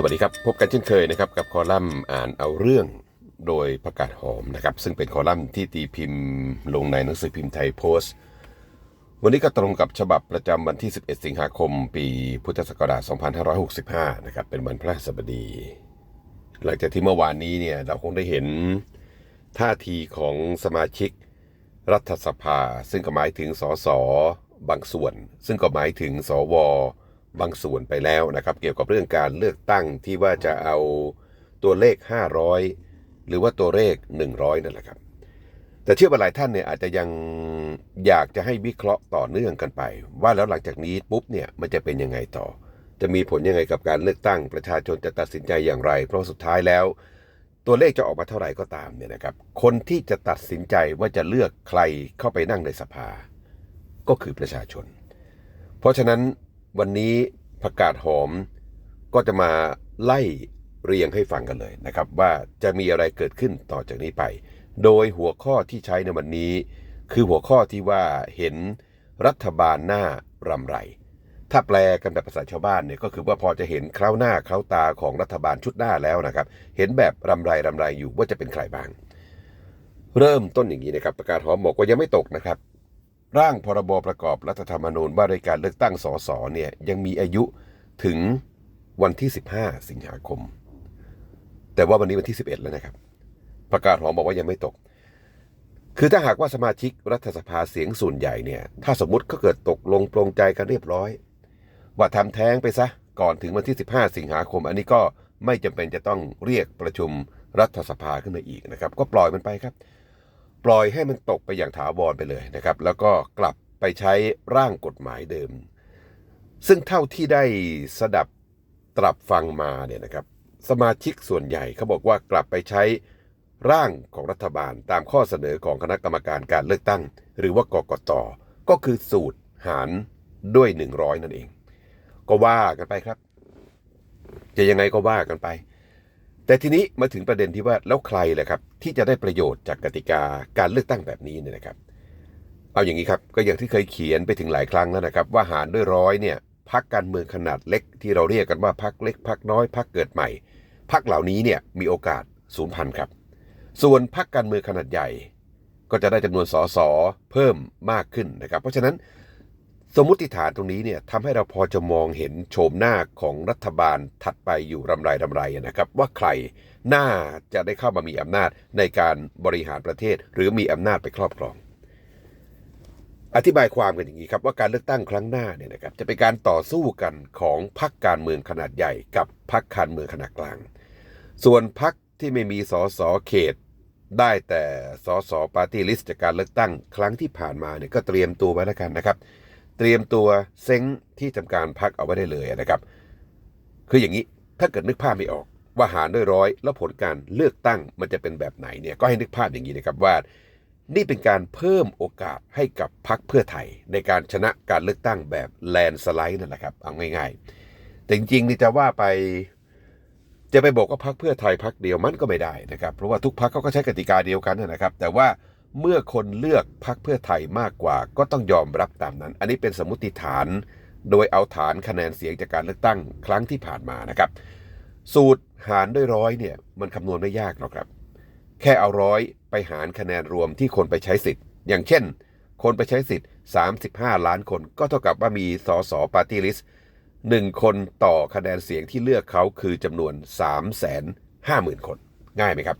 สวัสดีครับ พบกันเช่นเคยนะครับกับคอลัมน์อ่านเอาเรื่องโดยประกาศหอมนะครับ ซึ่งเป็นคอลัมน์ที่ตีพิมพ์ลงในหนังสือพิมพ์ไทยโพสต์ วันนี้ก็ตรงกับฉบับประจำวันที่ 11 สิงหาคม ปีพุทธศักราช 2565 นะครับ เป็นวันพระสบดี หลังจากที่เมื่อวานนี้เนี่ยเราคงได้เห็นท่าทีของสมาชิกรัฐสภา ซึ่งก็หมายถึงสสบางส่วน ซึ่งก็หมายถึงสว บางส่วนไปแล้วนะครับ เกี่ยวกับเรื่องการเลือกตั้งที่ว่าจะเอาตัวเลข 500 หรือว่าตัวเลข 100 นั่นแหละครับ แต่เชื่อว่าหลายท่านเนี่ยอาจจะยังอยากจะให้วิเคราะห์ต่อเนื่องกันไป ว่าแล้วหลังจากนี้ปุ๊บเนี่ยมันจะเป็นยังไงต่อ จะมีผลยังไงกับการเลือกตั้งประชาชนจะตัดสินใจอย่างไร เพราะสุดท้ายแล้ว ตัวเลขจะออกมาเท่าไหร่ก็ตามเนี่ยนะครับ คนที่จะตัดสินใจว่าจะเลือกใครเข้าไปนั่งในสภา ก็คือประชาชน เพราะฉะนั้น วันนี้ประกาศหอมก็จะมาไล่เรียงให้ฟังกันเลยนะครับ ว่าจะมีอะไรเกิดขึ้นต่อจากนี้ไป โดยหัวข้อที่ใช้ในวันนี้ คือหัวข้อที่ว่าเห็นรัฐบาลหน้ารำไร ถ้าแปลกันแบบภาษาชาวบ้านเนี่ยก็คือว่าพอจะเห็นเคล้าหน้าเคล้าตาของรัฐบาลชุดหน้าแล้วนะครับ เห็นแบบรำไรรำไรอยู่ว่าจะเป็นใครบ้าง เริ่มต้นอย่างนี้นะครับประกาศหอมบอกว่ายังไม่ตกนะครับ ร่างพรบประกอบรัฐธรรมนูญว่าด้วยการเลือกตั้งสสเนี่ยยังมีอายุถึงวันที่ 15 สิงหาคม แต่ว่าวันนี้วันที่ 11 แล้วนะครับ ประกาศหอมบอกว่ายังไม่ตก คือถ้าหากว่าสมาชิกรัฐสภาเสียงส่วนใหญ่เนี่ย ถ้าสมมติก็เกิดตกลงปรงใจกันเรียบร้อย ว่าทำแท้งไปซะก่อนถึงวันที่ 15 สิงหาคม อันนี้ก็ไม่จำเป็นจะต้องเรียกประชุมรัฐสภาขึ้นมาอีกนะครับ ก็ปล่อยมันไปครับ ปล่อยให้มันตกไปอย่างถาวรไปเลยนะครับ แล้วก็กลับไปใช้ร่างกฎหมายเดิม ซึ่งเท่าที่ได้สดับตรับฟังมาเนี่ยนะครับ สมาชิกส่วนใหญ่เขาบอกว่ากลับไปใช้ร่างของรัฐบาลตามข้อเสนอของคณะกรรมการการเลือกตั้ง หรือว่ากกตก็คือสูตรหารด้วย 100 นั่นเอง ก็ว่ากันไปครับ จะยังไงก็ว่ากันไป แต่ทีนี้มาถึงประเด็นที่ว่าแล้วใครแหละครับ ที่จะได้ประโยชน์จากกติกาการเลือกตั้งแบบนี้เนี่ยนะครับ เอาอย่างนี้ครับก็อย่างที่เคยเขียนไปถึงหลายครั้งแล้วนะครับ ว่าหารด้วยร้อยเนี่ยพักการเมืองขนาดเล็กที่เราเรียกกันว่าพักเล็กพักน้อยพักเกิดใหม่พักเหล่านี้เนี่ยมีโอกาสสูญพันธุ์ครับ ส่วนพักการเมืองขนาดใหญ่ ก็จะได้จำนวนสสเพิ่มมากขึ้นนะครับ เพราะฉะนั้น สมมติฐานตรงนี้เนี่ยทำให้เราพอจะมองเห็นโฉมหน้าของรัฐบาลถัดไปอยู่รำไรรำไรนะครับ ว่าใครน่าจะได้เข้ามามีอำนาจในการบริหารประเทศ หรือมีอำนาจไปครอบครอง อธิบายความกันอย่างนี้ครับว่าการเลือกตั้งครั้งหน้าเนี่ยนะครับจะเป็นการต่อสู้กันของพรรคการเมืองขนาดใหญ่ กับพรรคการเมืองขนาดกลาง ส่วนพรรคที่ไม่มีสสเขตได้แต่สสปาร์ตี้ลิสต์จากการเลือกตั้ง ครั้งที่ผ่านมาเนี่ยก็เตรียมตัวไว้แล้วกันนะครับ เตรียมตัวเซ้งที่ทำการพักเอาไว้ได้เลยนะครับ คืออย่างนี้ถ้าเกิดนึกภาพไม่ออก ว่าหารด้วยร้อยแล้วผลการเลือกตั้งมันจะเป็นแบบไหนเนี่ยก็ให้นึกภาพอย่างนี้นะครับว่า นี่เป็นการเพิ่มโอกาสให้กับพรรคเพื่อไทย ในการชนะการเลือกตั้งแบบแลนสไลด์นั่นแหละครับเอาง่ายๆ แต่จริงๆนี่จะว่าไปจะไปบอกว่าพรรคเพื่อไทยพรรคเดียวมันก็ไม่ได้นะครับ เพราะว่าทุกพรรคเขาก็ใช้กติกาเดียวกันนะครับ แต่ว่า เมื่อคนเลือกพรรคเพื่อไทยมากกว่าก็ต้องยอมรับตามนั้น อันนี้เป็นสมมติฐาน โดยเอาฐานคะแนนเสียงจากการเลือกตั้งครั้งที่ผ่านมานะครับ สูตรหารด้วยร้อยเนี่ยมันคำนวณไม่ยากหรอกครับ แค่เอาร้อยไปหารคะแนนรวมที่คนไปใช้สิทธิ์ อย่างเช่น คนไปใช้สิทธิ์ 35 ล้านคน ก็เท่ากับว่ามีสสปาร์ตี้ลิสต์หนึ่งคนต่อคะแนนเสียงที่เลือกเขาคือจำนวน 3 5 0 0 0 0 คน ง่ายไหมครับ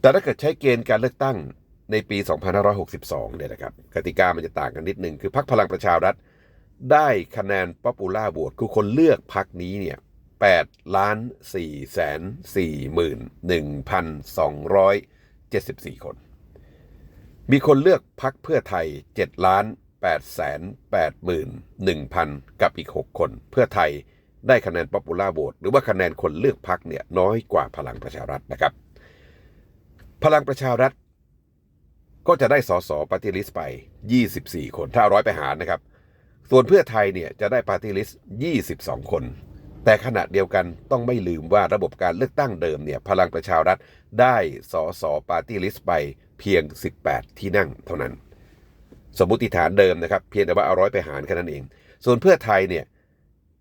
แต่ถ้าเกิดใช้เกณฑ์การเลือกตั้งในปี 2562 เนี่ยนะครับกติกามันจะต่างกันนิดนึง คือพรรคพลังประชารัฐ ได้คะแนนป๊อปปูล่าโหวตคือคนเลือกพรรคนี้เนี่ย8ล้าน4แสน4หมื่น1,274 คน มีคนเลือกพรรคเพื่อไทย7ล้าน8แสน8หมื่น1,000 กับอีก 6 คน เพื่อไทยได้คะแนนป๊อปปูล่าโหวตหรือว่าคะแนนคนเลือกพรรคเนี่ยน้อยกว่าพลังประชารัฐนะครับ พลังประชารัฐ ก็จะได้สสปฏิริษไป 24 คนถ้าเอาร้อยไปหารนะครับ ส่วนเพื่อไทยเนี่ยจะได้ปาร์ตี้ลิสต์22 คน แต่ขณะเดียวกันต้องไม่ลืมว่าระบบการเลือกตั้งเดิมเนี่ยพลังประชารัฐได้สสปาร์ตี้ลิสต์ไปเพียง 18 ที่นั่งเท่านั้น สมมติฐานเดิมนะครับ เพียงแต่ว่าเอาร้อยไปหารแค่นั้นเอง ส่วนเพื่อไทยเนี่ย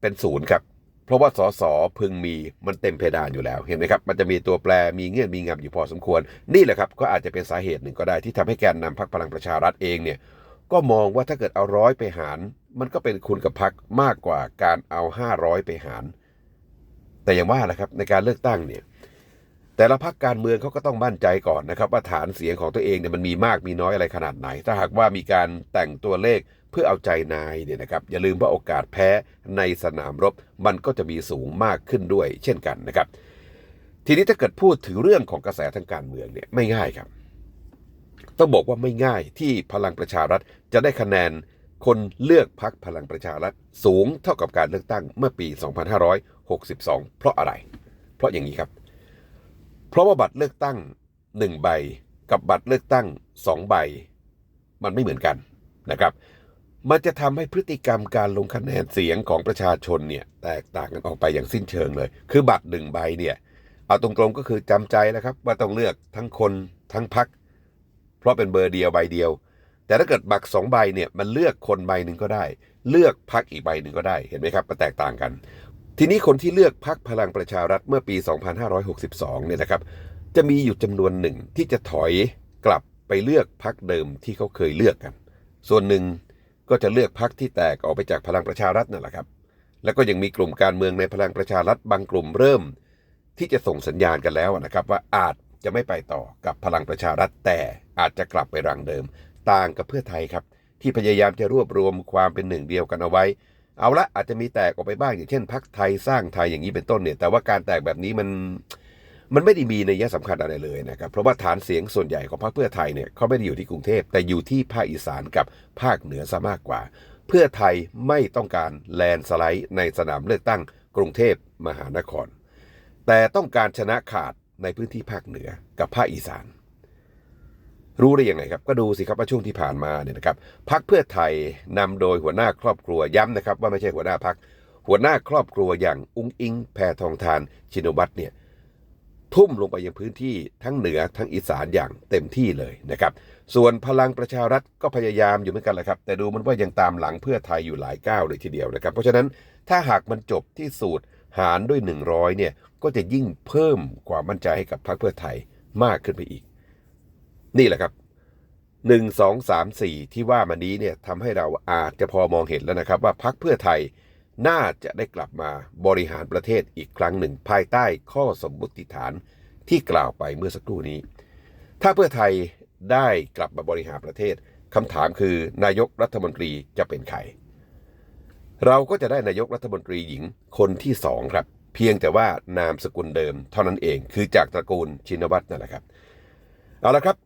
เป็นศูนย์ครับ เพราะว่าสสพึงมีมันเต็มเพดานอยู่แล้วเห็นไหมครับมันจะมีตัวแปรมีเงื่อนมีงำอยู่พอสมควร นี่แหละครับก็อาจจะเป็นสาเหตุหนึ่งก็ได้ที่ทำให้แกนนำพรรคพลังประชารัฐเองเนี่ยก็มองว่าถ้าเกิดเอาร้อยไปหาร มันก็เป็นคุณกับพักมากกว่าการเอา 500 ไปหาร แต่อย่างว่าแหละครับในการเลือกตั้งเนี่ย แต่ละพรรคการเมืองเขาก็ต้องมั่นใจก่อนนะครับ ว่าฐานเสียงของตัวเองเนี่ยมันมีมากมีน้อยอะไรขนาดไหน ถ้าหากว่ามีการแต่งตัวเลขเพื่อเอาใจนายเนี่ยนะครับ อย่าลืมว่าโอกาสแพ้ในสนามรบ มันก็จะมีสูงมากขึ้นด้วย เช่นกันนะครับ ทีนี้ถ้าเกิดพูดถึงเรื่องของกระแสทางการเมืองเนี่ยไม่ง่ายครับ ต้องบอกว่าไม่ง่ายที่พลังประชารัฐจะได้คะแนนคนเลือกพักพลังประชารัฐสูงเท่ากับการเลือกตั้งเมื่อปี 2562 เพราะอะไร เพราะอย่างนี้ครับ เพราะว่าบัตรเลือกตั้ง1ใบกับบัตรเลือกตั้ง2ใบ มันไม่เหมือนกันนะครับ มันจะทำให้พฤติกรรมการลงคะแนนเสียงของประชาชนเนี่ยแตกต่างกันออกไปอย่างสิ้นเชิงเลย คือบัตรหนึ่งใบเนี่ยเอาตรงๆก็คือจำใจแล้วครับ ว่าต้องเลือกทั้งคนทั้งพัก เพราะเป็นเบอร์เดียวใบเดียว แต่ถ้าเกิดบัตรสองใบเนี่ยมันเลือกคนใบหนึ่งก็ได้ เลือกพักอีกใบหนึ่งก็ได้เห็นไหมครับมันแตกต่างกัน ทีนี้คนที่เลือกพักพลังประชารัฐเมื่อปี 2562 เนี่ยนะครับ จะมีอยู่จำนวนหนึ่งที่จะถอยกลับไปเลือกพักเดิมที่เขาเคยเลือกกัน ส่วนหนึ่งก็จะเลือกพักที่แตกออกไปจากพลังประชารัฐนั่นแหละครับ แล้วก็ยังมีกลุ่มการเมืองในพลังประชารัฐบางกลุ่มเริ่ม ที่จะส่งสัญญาณกันแล้วนะครับ ว่าอาจจะไม่ไปต่อกับพลังประชารัฐแต่อาจจะกลับไปรังเดิม ต่างกับเพื่อไทยครับ ที่พยายามจะรวบรวมความเป็นหนึ่งเดียวกันเอาไว้ เอาละอาจจะมีแตกออกไปบ้างอย่างเช่นพักไทยสร้างไทยอย่างนี้เป็นต้นเนี่ย แต่ว่าการแตกแบบนี้มันมันไม่ได้มีในยะสำคัญอะไรเลยนะครับเพราะว่าฐานเสียงส่วนใหญ่ของพรรคเพื่อไทยเนี่ยเขาไม่ได้อยู่ที่กรุงเทพแต่อยู่ที่ภาคอีสานกับภาคเหนือซะมากกว่า เพื่อไทยไม่ต้องการแลนสไลด์ในสนามเลือกตั้งกรุงเทพมหานคร แต่ต้องการชนะขาดในพื้นที่ภาคเหนือกับภาคอีสาน รู้ได้ยังไงครับ ก็ดูสิครับว่าช่วงที่ผ่านมาเนี่ยนะครับพักเพื่อไทยนำโดยหัวหน้าครอบครัวย้ำนะครับ ว่าไม่ใช่หัวหน้าพัก หัวหน้าครอบครัวอย่างอุ้งอิง แพทองทาน ชินวัตรเนี่ยทุ่มลงไปยังพื้นที่ทั้งเหนือทั้งอีสานอย่างเต็มที่เลยนะครับ ส่วนพลังประชารัฐก็พยายามอยู่เหมือนกันแหละครับ แต่ดูมันว่ายังตามหลังเพื่อไทยอยู่หลายก้าวเลยทีเดียวนะครับ เพราะฉะนั้นถ้าหากมันจบที่สูตรหารด้วย 100เนี่ยก็จะยิ่งเพิ่มความมั่นใจให้กับพรรคเพื่อไทยมากขึ้นไปอีก นี่แหละครับหนึ่งสองสามสี่ที่ว่ามานี้เนี่ยทำให้เราอาจจะพอมองเห็นแล้วนะครับ ว่าพักเพื่อไทยน่าจะได้กลับมาบริหารประเทศอีกครั้งหนึ่ง ภายใต้ข้อสมมติฐานที่กล่าวไปเมื่อสักครู่นี้ ถ้าเพื่อไทยได้กลับมาบริหารประเทศคำถามคือนายกรัฐมนตรีจะเป็นใคร เราก็จะได้นายกรัฐมนตรีหญิงคนที่สองครับ เพียงแต่ว่านามสกุลเดิมเท่านั้นเองคือจากตระกูลชินวัตรนั่นแหละครับ เอาละครับ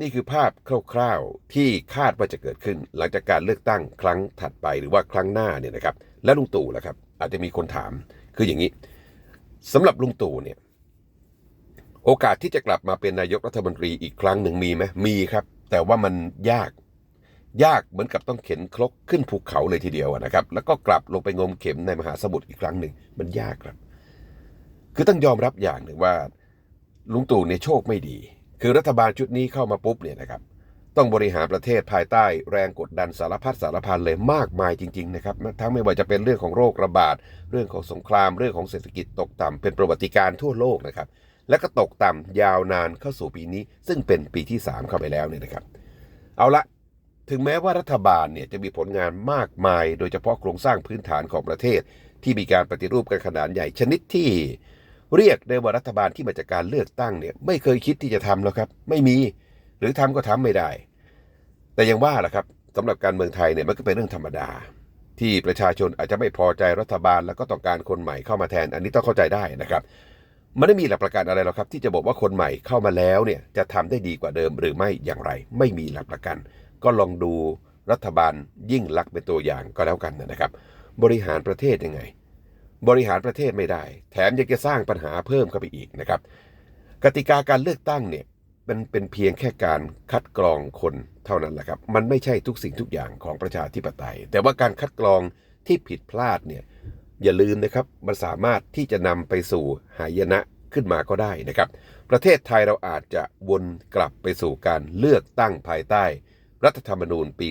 นี่คือภาพคร่าวๆ ที่คาดว่าจะเกิดขึ้น หลังจากการเลือกตั้งครั้งถัดไปหรือว่าครั้งหน้าเนี่ยนะครับ และลุงตู่ล่ะครับ อาจจะมีคนถามคืออย่างนี้สำหรับลุงตู่เนี่ย โอกาสที่จะกลับมาเป็นนายกรัฐมนตรีอีกครั้งหนึ่งมีไหมมีครับ แต่ว่ามันยาก ยากเหมือนกับต้องเข็นครกขึ้นภูเขาเลยทีเดียวนะครับ แล้วก็กลับลงไปงมเข็มในมหาสมุทรอีกครั้งหนึ่งมันยากครับ คือต้องยอมรับอย่างหนึ่งว่าลุงตู่เนี่ยโชคไม่ดี คือรัฐบาลชุดนี้เข้ามาปุ๊บเนี่ยนะครับ ต้องบริหารประเทศภายใต้แรงกดดันสารพัดสารพันเลยมากมายจริง ๆ นะครับ ทั้งไม่ว่าจะเป็นเรื่องของโรคระบาด เรื่องของสงคราม เรื่องของเศรษฐกิจตกต่ำเป็นประวัติการณ์ทั่วโลกนะครับ และก็ตกต่ำยาวนานเข้าสู่ปีนี้ ซึ่งเป็นปีที่ 3 เข้าไปแล้วเนี่ยนะครับ เอาละถึงแม้ว่ารัฐบาลเนี่ยจะมีผลงานมากมาย โดยเฉพาะโครงสร้างพื้นฐานของประเทศ ที่มีการปฏิรูปกันขนาดใหญ่ชนิดที่ เรียกได้ว่ารัฐบาลที่มาจากการเลือกตั้งเนี่ยไม่เคยคิดที่จะทำแล้วครับ ไม่มีหรือทำก็ทำไม่ได้ แต่ยังว่าแหละครับสำหรับการเมืองไทยเนี่ยมันก็เป็นเรื่องธรรมดา ที่ประชาชนอาจจะไม่พอใจรัฐบาลแล้วก็ต้องการคนใหม่เข้ามาแทน อันนี้ต้องเข้าใจได้นะครับมันไม่มีหลักประกันอะไรหรอกครับที่จะบอกว่าคนใหม่เข้ามาแล้วเนี่ยจะทำได้ดีกว่าเดิมหรือไม่อย่างไร ไม่มีหลักประกัน ก็ลองดูรัฐบาลยิ่งลักษณ์เป็นตัวอย่างก็แล้วกันนะครับ บริหารประเทศยังไง บริหารประเทศไม่ได้ แถมยังจะสร้างปัญหาเพิ่มเข้าไปอีกนะครับ กติกาการเลือกตั้งเนี่ยมันเป็นเพียงแค่การคัดกรองคนเท่านั้นแหละครับ มันไม่ใช่ทุกสิ่งทุกอย่างของประชาธิปไตย แต่ว่าการคัดกรองที่ผิดพลาดเนี่ยอย่าลืมนะครับมันสามารถที่จะนำไปสู่หายนะขึ้นมาก็ได้นะครับ ประเทศไทยเราอาจจะวนกลับไปสู่การเลือกตั้งภายใต้ รัฐธรรมนูญปี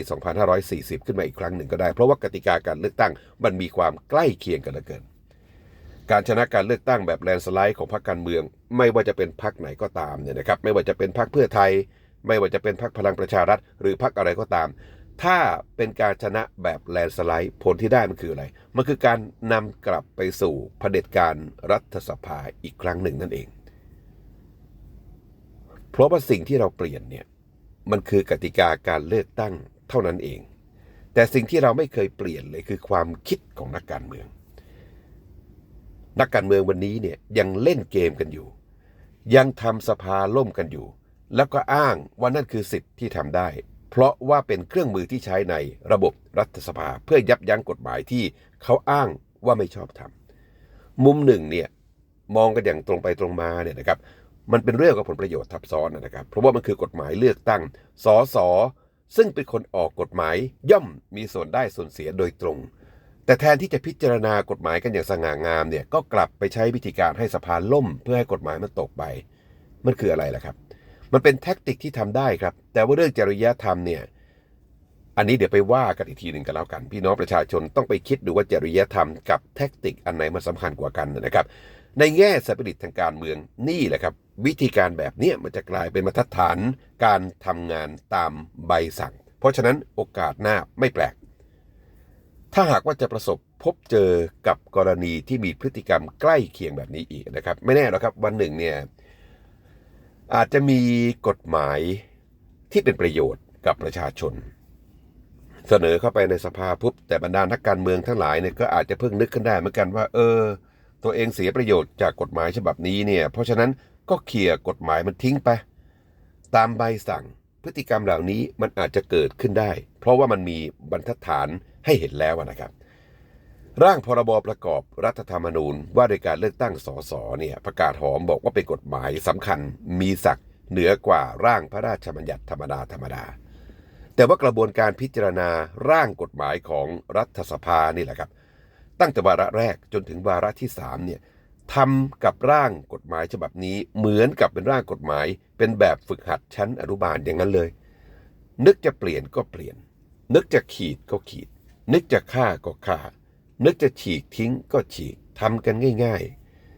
2540 ขึ้นมาอีกครั้งหนึ่งก็ได้ เพราะว่ากติกาการเลือกตั้งมันมีความใกล้เคียงกันเหลือเกิน การชนะการเลือกตั้งแบบแลนสไลด์ของพรรคการเมือง ไม่ว่าจะเป็นพรรคไหนก็ตามเนี่ยนะครับไม่ว่าจะเป็นพรรคเพื่อไทย ไม่ว่าจะเป็นพรรคพลังประชารัฐ หรือพรรคอะไรก็ตาม ถ้าเป็นการชนะแบบแลนสไลด์ผลที่ได้มันคืออะไร มันคือการนำกลับไปสู่เผด็จการรัฐสภาอีกครั้งหนึ่งนั่นเอง เพราะว่าสิ่งที่เราเปลี่ยนเนี่ยมันคือกติกาการเลือกตั้งเท่านั้นเอง แต่สิ่งที่เราไม่เคยเปลี่ยนเลยคือความคิดของนักการเมือง นักการเมืองวันนี้เนี่ยยังเล่นเกมกันอยู่ ยังทำสภาล่มกันอยู่ แล้วก็อ้างว่านั่นคือสิทธิ์ที่ทำได้ เพราะว่าเป็นเครื่องมือที่ใช้ในระบบรัฐสภาเพื่อยับยั้งกฎหมายที่เขาอ้างว่าไม่ชอบทำมุมหนึ่งเนี่ยมองกันอย่างตรงไปตรงมาเนี่ยนะครับ มันเป็นเรื่องของผลประโยชน์ทับซ้อนนะครับ เพราะว่ามันคือกฎหมายเลือกตั้งสสซึ่งเป็นคนออกกฎหมายย่อมมีส่วนได้ส่วนเสียโดยตรง แต่แทนที่จะพิจารณากฎหมายกันอย่างสง่างามเนี่ยก็กลับไปใช้วิธีการให้สภาล่ม เพื่อให้กฎหมายมันตกไป มันคืออะไรล่ะครับ มันเป็นแท็กติกที่ทำได้ครับ แต่ว่าเรื่องจริยธรรมเนี่ยอันนี้เดี๋ยวไปว่ากันอีกทีหนึ่งกันแล้วกัน พี่น้องประชาชนต้องไปคิดดูว่าจริยธรรมกับแท็กติกอันไหนมันสำคัญกว่ากันนะครับ ในแง่สปิริตทางการเมืองนี่แหละครับ วิธีการแบบนี้มันจะกลายเป็นมาตรฐานการทำงานตามใบสั่ง เพราะฉะนั้นโอกาสหน้าไม่แปลก ถ้าหากว่าจะประสบพบเจอกับกรณีที่มีพฤติกรรมใกล้เคียงแบบนี้อีกนะครับ ไม่แน่หรอกครับวันหนึ่งเนี่ยอาจจะมีกฎหมายที่เป็นประโยชน์กับประชาชน เสนอเข้าไปในสภาปุ๊บแต่บรรดานักการเมืองทั้งหลายเนี่ยก็อาจจะเพิ่งนึกขึ้นได้เหมือนกันว่า เออ ตัวเองเสียประโยชน์จากกฎหมายฉบับนี้เนี่ย เพราะฉะนั้นก็เขี่ยกฎหมายมันทิ้งไป ตามใบสั่งพฤติกรรมเหล่านี้มันอาจจะเกิดขึ้นได้ เพราะว่ามันมีบรรทัดฐาน ให้เห็นแล้วนะครับ ร่างพรบประกอบรัฐธรรมนูญว่าโดยการเลือกตั้งสสเนี่ยประกาศหอมบอกว่าเป็นกฎหมายสำคัญมีศักดิ์เหนือกว่าร่างพระราชบัญญัติธรรมดาธรรมดา แต่ว่ากระบวนการพิจารณาร่างกฎหมายของรัฐสภานี่แหละครับ ตั้งแต่วาระแรกจนถึงวาระที่3เนี่ยทำกับร่างกฎหมายฉบับนี้เหมือนกับเป็นร่างกฎหมาย เป็นแบบฝึกหัดชั้นอนุบาลอย่างนั้นเลย นึกจะเปลี่ยนก็เปลี่ยน นึกจะขีดก็ขีด นึกจะฆ่าก็ฆ่า นึกจะฉีกทิ้งก็ฉีกทำกันง่าย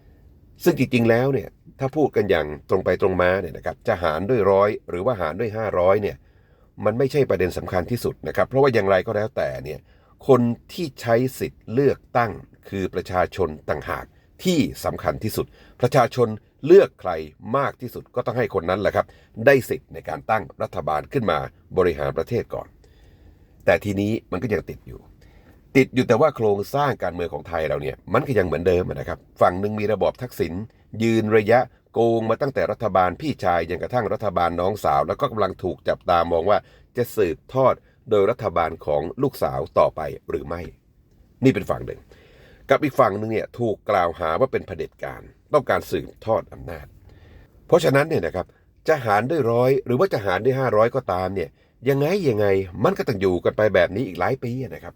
ๆ ซึ่งจริงๆแล้วเนี่ยถ้าพูดกันอย่างตรงไปตรงมาเนี่ยนะครับจะหารด้วยร้อยหรือว่าหารด้วย 500เนี่ยมันไม่ใช่ประเด็นสำคัญที่สุดนะครับ เพราะว่าอย่างไรก็แล้วแต่เนี่ยคนที่ใช้สิทธิ์เลือกตั้งคือประชาชนต่างหากที่สำคัญที่สุด ประชาชนเลือกใครมากที่สุดก็ต้องให้คนนั้นแหละครับ ได้สิทธิ์ในการตั้งรัฐบาลขึ้นมาบริหารประเทศก่อน แต่ทีนี้มันก็ยังติดอยู่ ติดอยู่แต่ว่าโครงสร้างการเมืองของไทยเราเนี่ยมันก็ยังเหมือนเดิมนะครับ ฝั่งหนึ่งมีระบอบทักษิณยืนระยะโกงมาตั้งแต่รัฐบาลพี่ชายยังกระทั่งรัฐบาลน้องสาว แล้วก็กำลังถูกจับตามองว่าจะสืบทอดโดยรัฐบาลของลูกสาวต่อไปหรือไม่ นี่เป็นฝั่งหนึ่ง กับอีกฝั่งหนึ่งเนี่ยถูกกล่าวหาว่าเป็นเผด็จการต้องการสืบทอดอำนาจ เพราะฉะนั้นเนี่ยนะครับจะหารด้วยร้อยหรือว่าจะหารด้วยห้าร้อยก็ตามเนี่ย ยังไงยังไงมันก็ต้องอยู่กันไปแบบนี้อีกหลายปีนะครับ